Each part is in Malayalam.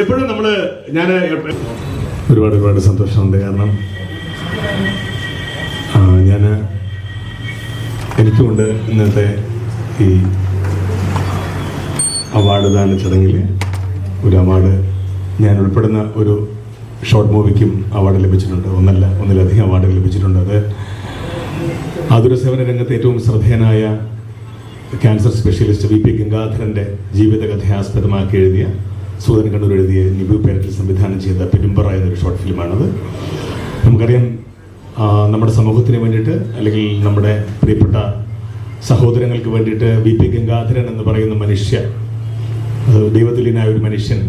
എപ്പോഴും നമ്മൾ ഞാൻ ഒരുപാട് ഒരുപാട് സന്തോഷമുണ്ട്. കാരണം ഞാൻ എനിക്കുമുണ്ട് ഇന്നത്തെ ഈ അവാർഡ് ദാന ചടങ്ങിൽ ഒരു അവാർഡ്. ഞാൻ ഉൾപ്പെടുന്ന ഒരു ഷോർട്ട് മൂവിക്കും അവാർഡ് ലഭിച്ചിട്ടുണ്ട്. ഒന്നല്ല ഒന്നിലധികം അവാർഡുകൾ ലഭിച്ചിട്ടുണ്ട്. അത് ആതുര സേവന രംഗത്ത് ഏറ്റവും ശ്രദ്ധേയനായ ക്യാൻസർ സ്പെഷ്യലിസ്റ്റ് വി പി ഗംഗാധരന്റെ ജീവിതകഥയെ ആസ്പദമാക്കി എഴുതിയ സൂതൻ കണ്ണൂർ എഴുതിയ നിബു പേരറ്റിൽ സംവിധാനം ചെയ്ത പെരുമ്പറ എന്നൊരു ഷോർട്ട് ഫിലിമാണത് നമുക്കറിയാം നമ്മുടെ സമൂഹത്തിന് വേണ്ടിയിട്ട് അല്ലെങ്കിൽ നമ്മുടെ പ്രിയപ്പെട്ട സഹോദരങ്ങൾക്ക് വേണ്ടിയിട്ട് വി പി ഗംഗാധരൻ എന്ന് പറയുന്ന മനുഷ്യ ദൈവതുല്യനായ ഒരു മനുഷ്യൻ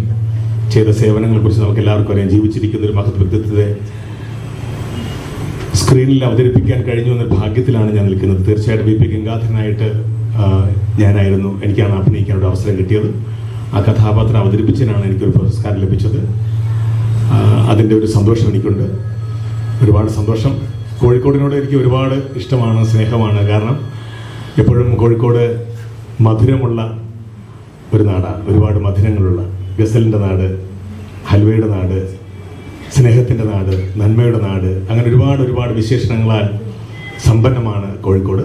ചെയ്ത സേവനങ്ങളെ കുറിച്ച് നമുക്ക് എല്ലാവർക്കും അറിയാം. ജീവിച്ചിരിക്കുന്ന ഒരു മഹത് വ്യക്തിത്വത്തെ സ്ക്രീനിൽ അവതരിപ്പിക്കാൻ കഴിഞ്ഞു എന്ന ഭാഗ്യത്തിലാണ് ഞാൻ നിൽക്കുന്നത്. തീർച്ചയായിട്ടും വി പി ഗംഗാധരനായിട്ട് ഞാനായിരുന്നു. എനിക്കാണ് അഭിനയിക്കാനുള്ള അവസരം കിട്ടിയത്. ആ കഥാപാത്രം അവതരിപ്പിച്ചതിനാണ് എനിക്കൊരു പുരസ്കാരം ലഭിച്ചത്. അതിന്റെ ഒരു സന്തോഷം എനിക്കുണ്ട്. ഒരുപാട് സന്തോഷം. കോഴിക്കോടിനോട് എനിക്ക് ഒരുപാട് ഇഷ്ടമാണ് സ്നേഹമാണ്. കാരണം എപ്പോഴും കോഴിക്കോട് മധുരമുള്ള ഒരു നാടാണ്. ഒരുപാട് മധുരങ്ങളുള്ള. ഗസലിന്റെ നാട് ഹൽവയുടെ നാട് സ്നേഹത്തിന്റെ നാട് നന്മയുടെ നാട്. അങ്ങനെ ഒരുപാട് ഒരുപാട് വിശേഷണങ്ങളാൽ സമ്പന്നമാണ് കോഴിക്കോട്.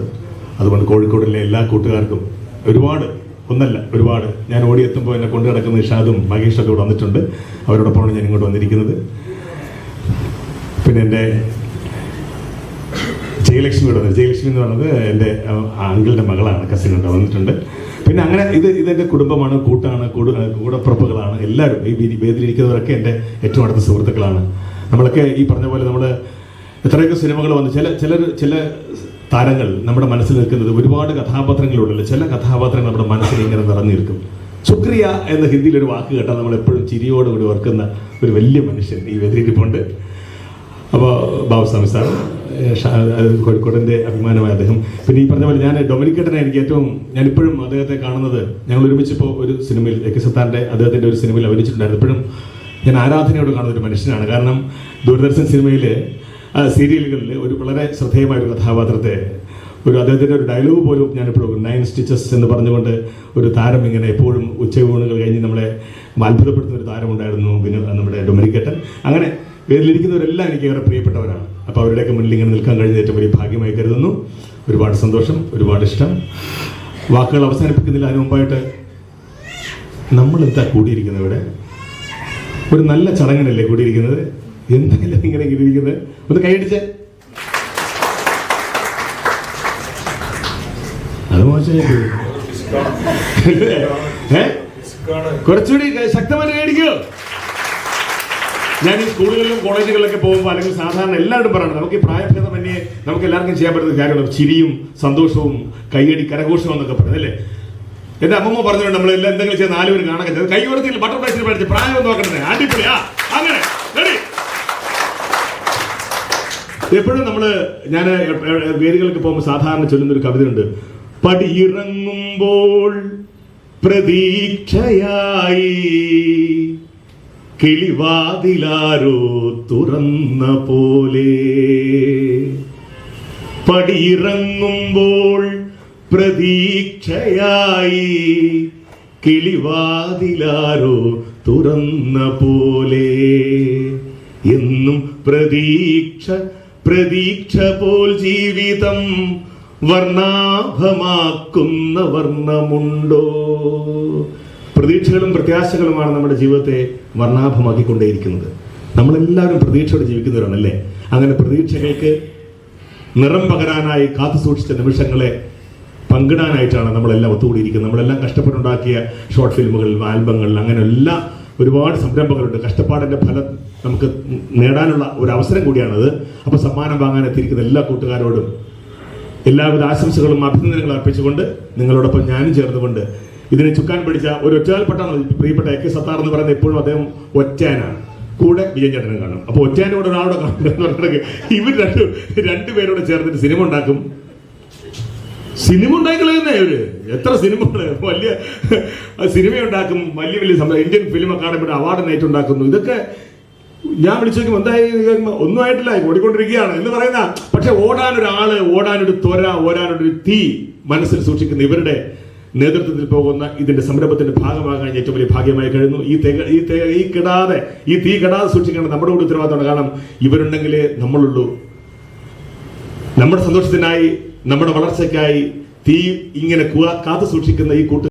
അതുകൊണ്ട് കോഴിക്കോടിലെ എല്ലാ കൂട്ടുകാർക്കും ഒരുപാട് ഒന്നല്ല ഒരുപാട്. ഞാൻ ഓടിയെത്തുമ്പോൾ എന്നെ കൊണ്ടു കിടക്കുന്ന ഇഷാദും മഹേഷൊക്കെ ഇവിടെ വന്നിട്ടുണ്ട്. അവരോടൊപ്പമാണ് ഞാൻ ഇങ്ങോട്ട് വന്നിരിക്കുന്നത്. പിന്നെ എന്റെ ജയലക്ഷ്മി ഇവിടെ വന്നു. ജയലക്ഷ്മി എന്ന് പറയുന്നത് എന്റെ അങ്കിളുടെ മകളാണ് കസിൻ ഉണ്ട് വന്നിട്ടുണ്ട്. പിന്നെ അങ്ങനെ ഇത് ഇതെന്റെ കുടുംബമാണ് കൂട്ടാണ് കൂട് കൂടപ്പുറപ്പുകളാണ്. എല്ലാവരും ഈ വേദി- വേദിയിലിരിക്കുന്നവരൊക്കെ എന്റെ ഏറ്റവും അടുത്ത സുഹൃത്തുക്കളാണ്. നമ്മളൊക്കെ ഈ പറഞ്ഞ പോലെ നമ്മൾ എത്രയൊക്കെ സിനിമകൾ വന്നു. ചില ചിലർ ചില താരങ്ങൾ നമ്മുടെ മനസ്സിൽ നിൽക്കുന്നത് ഒരുപാട് കഥാപാത്രങ്ങളുണ്ടല്ലോ. ചില കഥാപാത്രങ്ങൾ നമ്മുടെ മനസ്സിൽ ഇങ്ങനെ നിറഞ്ഞിരിക്കും. ശുക്രിയ എന്ന ഹിന്ദിയിൽ ഒരു വാക്ക് കേട്ടാൽ നമ്മൾ എപ്പോഴും ചിരിയോടുകൂടി ഓർക്കുന്ന ഒരു വലിയ മനുഷ്യൻ ഈ വെതിരിപ്പുണ്ട് അപ്പോൾ ബാബുസ്വാമി സാർ കോഴിക്കോടിന്റെ അഭിമാനമായ അദ്ദേഹം. പിന്നെ ഈ പറഞ്ഞ പോലെ ഞാൻ ഡൊമിനിക്കേട്ടനെ എനിക്ക് ഏറ്റവും ഞാനിപ്പോഴും അദ്ദേഹത്തെ കാണുന്നത് ഞങ്ങൾ ഒരുമിച്ച് ഇപ്പോൾ ഒരു സിനിമയിൽ എ കെ സത്താന്റെ അദ്ദേഹത്തിന്റെ ഒരു സിനിമയിൽ അഭിനയിച്ചിട്ടുണ്ടായിരുന്നു. ഇപ്പോഴും ഞാൻ ആരാധനയോട് കാണുന്ന ഒരു മനുഷ്യനാണ്. കാരണം ദൂരദർശൻ സിനിമയിൽ സീരിയലുകളിൽ ഒരു വളരെ ശ്രദ്ധേയമായ ഒരു കഥാപാത്രത്തെ ഒരു അദ്ദേഹത്തിന്റെ ഒരു ഡയലോഗ് പോലും ഞാൻ ഞാനിപ്പോഴും നയൻ സ്റ്റിച്ചസ് എന്ന് പറഞ്ഞുകൊണ്ട് ഒരു താരം ഇങ്ങനെ എപ്പോഴും ഉച്ചയൂണുകൾ കഴിഞ്ഞ് നമ്മളെ അത്ഭുതപ്പെടുത്തുന്ന ഒരു താരമുണ്ടായിരുന്നു പിന്നെ നമ്മുടെ ഡൊമിനിക്കേട്ടൻ. അങ്ങനെ പേരിലിരിക്കുന്നവരെല്ലാം എനിക്ക് ഏറെ പ്രിയപ്പെട്ടവരാണ്. അപ്പോൾ അവരുടെയൊക്കെ മുന്നിൽ ഇങ്ങനെ നിൽക്കാൻ കഴിഞ്ഞ ഏറ്റവും വലിയ ഭാഗ്യമായി കരുതുന്നു. ഒരുപാട് സന്തോഷം ഒരുപാട് ഇഷ്ടം. വാക്കുകൾ അവസാനിപ്പിക്കുന്നില്ല അതിനു മുമ്പായിട്ട് നമ്മളെന്താ കൂടിയിരിക്കുന്നത് ഇവിടെ? ഒരു നല്ല ചടങ്ങിനല്ലേ കൂടിയിരിക്കുന്നത്? എന്തെങ്കിലും ഇങ്ങനെ ഇരിക്കുന്നത്? ഒന്ന് കൈയടിച്ച് അത് മോശമായിട്ട്. കുറച്ചുകൂടി ശക്തമായി കൈയടിക്കോ ഞാൻ ഈ സ്കൂളുകളിലും കോളേജുകളിലൊക്കെ പോകുമ്പോൾ അല്ലെങ്കിൽ സാധാരണ എല്ലാവരും പറയണം നമുക്ക് ഈ പ്രായഭേദമന്യേ നമുക്ക് എല്ലാവർക്കും ചെയ്യാൻ പറ്റുന്ന കാര്യമാണ് ചിരിയും സന്തോഷവും കൈയടി കരഘോഷവും എന്നൊക്കെ പറയുന്നത് അല്ലേ? എന്റെ അമ്മമ്മ പറഞ്ഞിട്ടുണ്ട് നമ്മൾ എല്ലാം എന്തെങ്കിലും ചെയ്ത് നാലുപേർ കാണാൻ കൈ കൊടുത്തില്ല ബട്ടർഫ്ലൈസിൽ പഠിച്ച് പ്രായം നോക്കണ്ടേ അടിപൊളിയാ അങ്ങനെ. എപ്പോഴും നമ്മൾ ഞാൻ വേദികൾക്ക് പോകുമ്പോൾ സാധാരണ ചൊല്ലുന്ന ഒരു കവിതയുണ്ട്. പടിയിറങ്ങുമ്പോൾ പ്രതീക്ഷയായി കിളിവാതിലാരോ തുറന്ന പോലെ. പടിയിറങ്ങുമ്പോൾ പ്രതീക്ഷയായി കിളിവാതിലാരോ തുറന്ന പോലെ. എന്നും പ്രതീക്ഷ പ്രതീക്ഷ പോൽ ജീവിതം വർണാഭമാക്കുന്ന വർണമുണ്ടോ? പ്രതീക്ഷകളും പ്രത്യാശകളുമാണ് നമ്മുടെ ജീവിതത്തെ വർണാഭമാക്കിക്കൊണ്ടേയിരിക്കുന്നത്. നമ്മളെല്ലാവരും പ്രതീക്ഷയോടെ ജീവിക്കുന്നവരാണ് അല്ലേ അങ്ങനെ പ്രതീക്ഷകൾക്ക് നിറം പകരാനായി കാത്തു സൂക്ഷിച്ച നിമിഷങ്ങളെ പങ്കിടാനായിട്ടാണ് നമ്മളെല്ലാം ഒത്തുകൂടിയിരിക്കുന്നത്. നമ്മളെല്ലാം കഷ്ടപ്പെട്ടുണ്ടാക്കിയ ഷോർട്ട് ഫിലിമുകൾ ആൽബങ്ങൾ അങ്ങനെ എല്ലാ ഒരുപാട് സംരംഭങ്ങളുണ്ട്. കഷ്ടപ്പാടിന്റെ ഫലം നമുക്ക് നേടാനുള്ള ഒരു അവസരം കൂടിയാണത്. അപ്പോൾ സമ്മാനം വാങ്ങാൻ എത്തിയിരിക്കുന്ന എല്ലാ കൂട്ടുകാരോടും എല്ലാവിധ ആശംസകളും അഭിനന്ദനങ്ങളും അർപ്പിച്ചുകൊണ്ട് നിങ്ങളോടൊപ്പം ഞാനും ചേർന്നുകൊണ്ട് ഇതിനെ ചുക്കാൻ പിടിച്ച ഒരു ഒറ്റയാൽപ്പെട്ടാണ് പ്രിയപ്പെട്ട എ കെ സത്താർ എന്ന് പറയുന്നത് എപ്പോഴും അദ്ദേഹം ഒറ്റയാനാണ്. കൂടെ ചേട്ടനും കാണും. അപ്പോൾ ഒറ്റാനോട് കൂടെ ഒരാളോട് കാണുക എന്ന് പറഞ്ഞിട്ടുണ്ടെങ്കിൽ ഇവർ രണ്ടു രണ്ടുപേരോട് ചേർന്നിട്ട് സിനിമ ഉണ്ടാക്കും. സിനിമ ഉണ്ടായിക്കളയുന്നേ അവർ എത്ര സിനിമ വലിയ സിനിമ ഉണ്ടാക്കും വലിയ വലിയ സംഭവം. ഇന്ത്യൻ ഫിലിം അക്കാദമിയുടെ അവാർഡ് നൈറ്റ് ഉണ്ടാക്കുന്നു. ഇതൊക്കെ ഞാൻ വിളിച്ചു നോക്കുമ്പോൾ എന്തായി? ഒന്നും ആയിട്ടില്ല. ഓടിക്കൊണ്ടിരിക്കുകയാണ് എന്ന് പറയുന്ന പക്ഷെ ഓടാനൊരാൾ ഓടാനൊരു ത്വര ഓടാനൊരു തീ മനസ്സിൽ സൂക്ഷിക്കുന്ന ഇവരുടെ നേതൃത്വത്തിൽ പോകുന്ന ഇതിന്റെ സംരംഭത്തിന്റെ ഭാഗമാകാൻ ഏറ്റവും വലിയ ഭാഗ്യമായി കഴിയുന്നു ഈ ഈ തെക ഈ കിടാതെ ഈ തീ കിടാതെ സൂക്ഷിക്കേണ്ട നമ്മുടെ കൂടെ ഉത്തരവാദിത്തമാണ്. കാരണം ഇവരുണ്ടെങ്കിലേ നമ്മളുള്ളൂ. നമ്മുടെ സന്തോഷത്തിനായി നമ്മുടെ വളർച്ചയ്ക്കായി തീ ഇങ്ങനെ കാത്തു സൂക്ഷിക്കുന്ന ഈ കൂട്ട